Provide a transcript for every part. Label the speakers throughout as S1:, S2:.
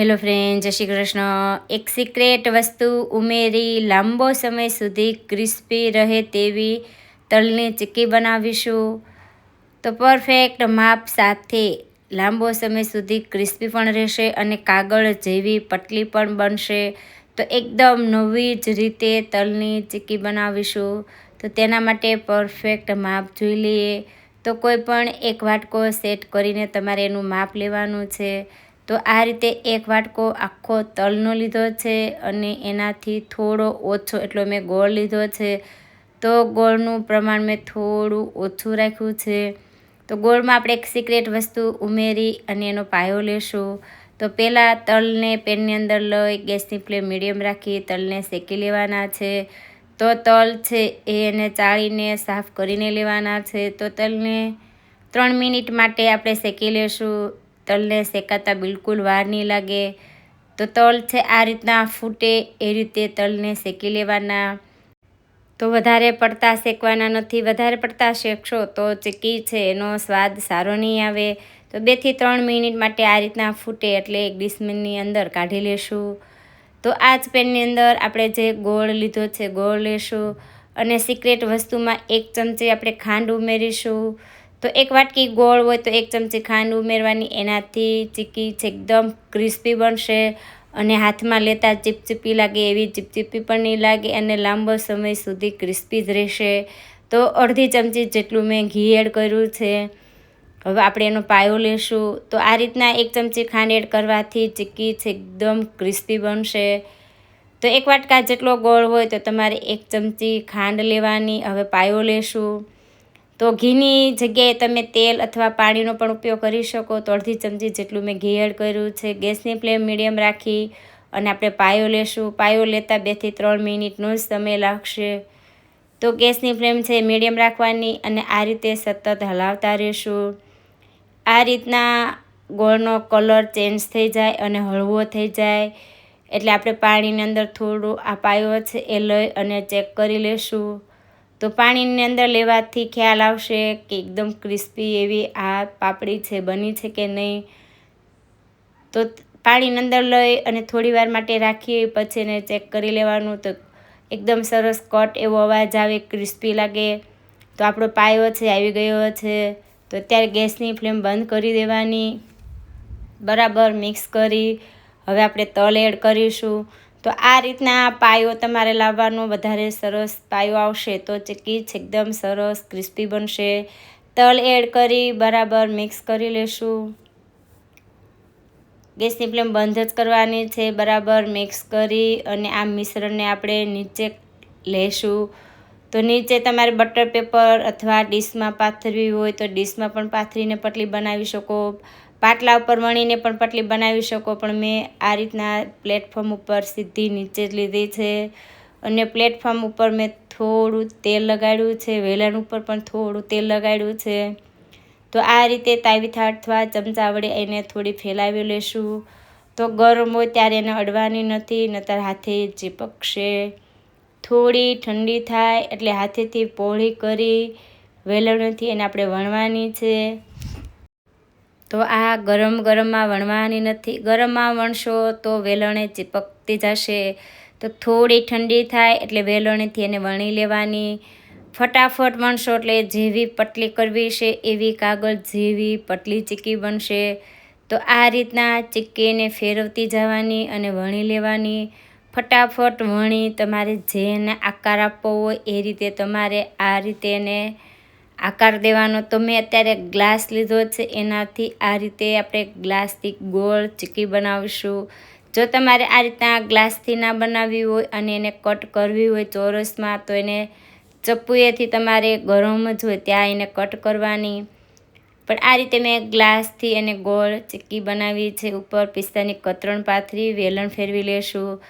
S1: Hello friend જય શ્રી કૃષ્ણ એક secret વસ્તુ ઉમેરી લાંબો સમય સુધી ક્રિસ્પી રહે તેવી તલની ચીક્કી બનાવીશું તો પરફેક્ટ માપ સાથે લાંબો સમય સુધી ક્રિસ્પી પણ રહેશે અને કાગળ જેવી પટલી પણ બનશે તો એકદમ નવી જ રીતે તલની ચીક્કી બનાવીશું તો તેના માટે પરફેક્ટ માપ જોઈ લઈએ તો કોઈ પણ એક વાટકો સેટ કરીને તમારે એનું માપ લેવાનું છે તો આ રીતે એક વાટકો આખો તલનો લીધો છે અને એનાથી થોડો ઓછો એટલો મેં ગોળ લીધો છે. તો ગોળનું પ્રમાણ મેં થોડું ઓછું રાખ્યું છે. તો ગોળમાં આપણે એક સિક્રેટ વસ્તુ ઉમેરી અને એનો પાયો લેશું. તો પહેલાં તલને પેનની અંદર લઈ ગેસની ફ્લેમ મીડિયમ રાખી તલને શેકી લેવાના છે. તો તલ છે એને ચાળીને સાફ કરીને લેવાના છે. તો તલને ત્રણ મિનિટ માટે આપણે શેકી લેશું. તલને શેકાતા બિલકુલ વાર નહીં લાગે. તો તલ છે આ રીતના ફૂટે, એ રીતે તલને શેકી લેવાના. તો વધારે પડતા શેકવાના નથી. વધારે પડતા શેકશો તો ચીકી છે, એનો સ્વાદ સારો નહીં આવે. તો બેથી ત્રણ મિનિટ માટે આ રીતના ફૂટે એટલે એક ડિસ્મિનની અંદર કાઢી લેશું. તો આ જ પેનની અંદર આપણે જે ગોળ લીધો છે ગોળ લેશું. અને સિક્રેટ વસ્તુમાં એક ચમચી આપણે ખાંડ ઉમેરીશું. તો એક વાટકી ગોળ હોય તો એક ચમચી ખાંડ ઉમેરવાની, એનાથી ચીકી છે એકદમ ક્રિસ્પી બનશે અને હાથમાં લેતા ચીપચીપી લાગે, એવી ચીપચીપી પણ નહીં લાગે અને લાંબો સમય સુધી ક્રિસ્પી જ રહેશે. તો અડધી ચમચી જેટલું મેં ઘી એડ કર્યું છે. હવે આપણે એનો પાયો લેશું. તો આ રીતના એક ચમચી ખાંડ એડ કરવાથી ચીકી છે એકદમ ક્રિસ્પી બનશે. તો એક વાટકા જેટલો ગોળ હોય તો તમારે એક ચમચી ખાંડ લેવાની, હવે પાયો લેશું. તો ઘીની જગ્યાએ તમે તેલ અથવા પાણીનો પણ ઉપયોગ કરી શકો. તો અડધી ચમચી જેટલું મેં ઘી એડ કર્યું છે. ગેસની ફ્લેમ મીડિયમ રાખી અને આપણે પાયો લેશું. પાયો લેતા બેથી ત્રણ મિનિટનો જ સમય લાગશે. તો ગેસની ફ્લેમ છે મીડિયમ રાખવાની અને આ રીતે સતત હલાવતા રહેશું આ રીતના ગોળનો કલર ચેન્જ થઈ જાય અને હળવો થઈ જાય. એટલે આપણે પાણીની અંદર થોડું આ પાયો છે એ લઈ અને ચેક કરી લેશું. તો પાણીની અંદર લેવાથી ખ્યાલ આવશે કે એકદમ ક્રિસ્પી એવી આ પાપડી છે, બની છે કે નહીં. તો પાણીની અંદર લઈ અને થોડીવાર માટે રાખીએ, પછી એને ચેક કરી લેવાનું. તો એકદમ સરસ કટ એવો અવાજ આવે, ક્રિસ્પી લાગે. તો આપણો પાયો છે, આવી ગયો છે. તો અત્યારે ગેસની ફ્લેમ બંધ કરી દેવાની. બરાબર મિક્સ કરી. હવે આપણે તલ એડ કરીશું. તો આ રીતના પાયો તમારે લાવવાનો વધારે સરસ પાયો આવશે તો ચીક્કી એકદમ સરસ ક્રિસ્પી બનશે. તલ એડ કરી, બરાબર મિક્સ કરી લેશું. ગેસની ફ્લેમ બંધ જ કરવાની છે, બરાબર મિક્સ કરી અને આ મિશ્રણને આપણે નીચે લેશું. તો નીચે તમારે બટર પેપર અથવા ડીશમાં પાથરવી હોય તો ડીશમાં પણ પાથરીને પટલી બનાવી શકો. પાટલા ઉપર વણીને પણ પટલી બનાવી શકો, પણ મેં આ રીતના પ્લેટફોર્મ ઉપર સીધી નીચે જ લીધી છે. અને પ્લેટફોર્મ ઉપર મેં થોડું તેલ લગાડ્યું છે, વેલણ ઉપર પણ થોડું તેલ લગાડ્યું છે. તો આ રીતે તાવીથા અથવા ચમચા વડે એને થોડી ફેલાવી લેશું. તો ગરમ હોય ત્યારે એને અડવાની નથી, નતર હાથે ચીપકશે. થોડી ઠંડી થાય એટલે હાથેથી પોળી કરી વેલણથી એને આપણે વણવાની છે. તો આ ગરમ ગરમમાં વણવાની નથી. ગરમમાં વણશો તો વેલણે ચીપકતી જશે. તો થોડી ઠંડી થાય એટલે વેલણેથી એને વણી લેવાની. ફટાફટ વણશો એટલે જેવી પટલી કરવી છે એવી કાગળ જેવી પટલી ચીક્કી બનશે. તો આ રીતના ચીક્કીને ફેરવતી જવાની અને વણી લેવાની. ફટાફટ વણી તમારે જેને આકાર આપવો હોય એ રીતે તમારે આ રીતે એને આકાર દેવાનો. તો મેં અત્યારે ગ્લાસ લીધો છે. એનાથી આ રીતે આપણે ગ્લાસથી ગોળ ચીકી બનાવીશું. જો તમારે આ રીતના ગ્લાસથી ના બનાવવી હોય અને એને કટ કરવી હોય ચોરસમાં, તો એને ચપ્પુએથી તમારે ગરમ જ હોય ત્યાં એને કટ કરવાની. પણ આ રીતે મેં ગ્લાસથી એને ગોળ ચીક્કી બનાવી છે. ઉપર પિસ્તાની કતરણ પાથરી, વેલણ ફેરવી લેશું.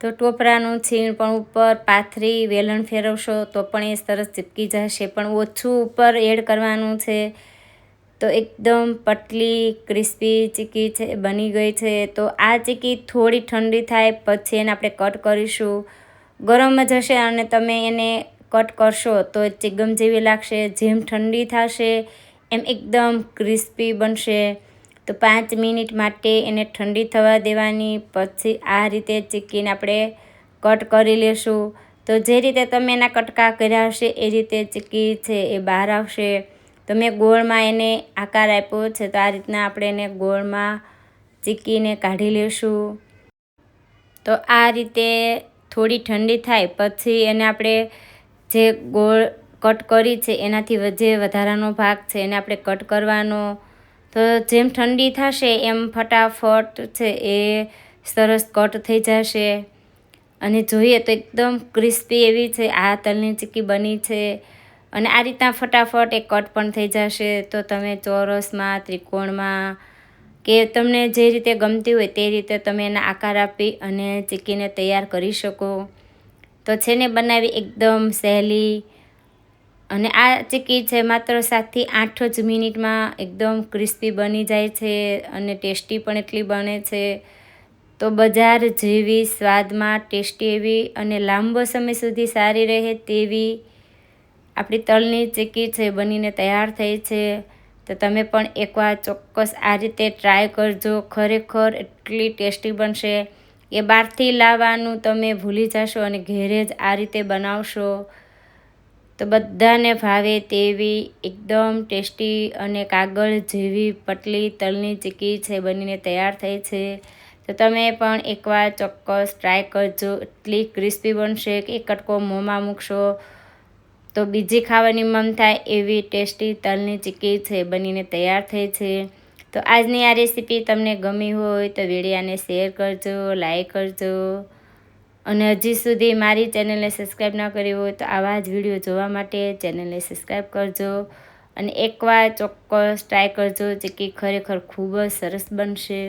S1: તો ટોપરાનું છીણ પણ ઉપર પાથરી, વેલણ ફેરવશો તો પણ એ સરસ ચીપકી જશે. પણ ઓછું ઉપર એડ કરવાનું છે તો એકદમ પટલી, ક્રિસ્પી ચીકી છે, બની ગઈ છે. તો આ ચીકી થોડી ઠંડી થાય પછી એને આપણે કટ કરીશું. ગરમ જ હશે અને તમે એને કટ કરશો તો ચિગમ જેવી લાગશે. જેમ ઠંડી થશે એમ એકદમ ક્રિસ્પી બનશે. તો પાંચ મિનિટ માટે એને ઠંડી થવા દેવાની, પછી આ રીતે ચીકીને આપણે કટ કરી લેશું. તો જે રીતે તમે એના કટકા કર્યા હશે, એ રીતે ચીકી છે એ બહાર આવશે. તો મેં ગોળમાં એને આકાર આપ્યો છે, તો આ રીતના આપણે એને ગોળમાં ચીકીને કાઢી લેશું. તો આ રીતે થોડી ઠંડી થાય, પછી એને આપણે જે ગોળ કટ કરી છે, એનાથી જે વધારાનો ભાગ છે, એને આપણે કટ કરવાનો તો જેમ ઠંડી થશે, એમ ફટાફટ છે એ સરસ કટ થઈ જશે. અને જોઈએ તો એકદમ ક્રિસ્પી એવી છે, આ તલની ચીક્કી બની છે. અને આ રીતના ફટાફટ એ કટ પણ થઈ જશે. તો તમે ચોરસમાં, ત્રિકોણમાં કે તમને જે રીતે ગમતી હોય તે રીતે તમે એના આકાર આપી અને ચીકીને તૈયાર કરી શકો. તો છે ને બનાવી એકદમ સહેલી અને આ ચીક્કી છે, માત્ર સાતથી આઠ જ મિનિટમાં એકદમ ક્રિસ્પી બની જાય છે અને ટેસ્ટી પણ એટલી બને છે. તો બજાર જેવી, સ્વાદમાં ટેસ્ટી એવી અને લાંબો સમય સુધી સારી રહે તેવી આપણી તલની ચીક્કી છે બનીને તૈયાર થઈ છે. તો તમે પણ એકવાર ચોક્કસ આ રીતે ટ્રાય કરજો. ખરેખર એટલી ટેસ્ટી બનશે. એ બહારથી લાવવાનું તમે ભૂલી જશો અને ઘેરે જ આ રીતે બનાવશો. તો બધાને ભાવે તેવી એકદમ ટેસ્ટી અને કાગળ જેવી પટલી તલની ચીકી છે, બનીને તૈયાર થઈ છે. તો તમે પણ એકવાર ચોક્કસ ટ્રાય કરજો. એટલી ક્રિસ્પી બનશે કે એક કટકો મોંમાં મૂકશો તો બીજી ખાવાની મન થાય એવી ટેસ્ટી તલની ચીક્કી છે, બનીને તૈયાર થઈ છે. તો આજની આ રેસીપી તમને ગમી હોય તો વિડીયાને શેર કરજો, લાઈક કરજો. અને હજી સુધી મારી ચેનલને સબસ્ક્રાઈબ ના કરી હોય તો આવા જ વીડિયો જોવા માટે ચેનલને સબસ્ક્રાઈબ કરજો અને એકવાર ચોક્કસ ટ્રાય કરજો જે કે ખરેખર ખૂબ જ સરસ બનશે.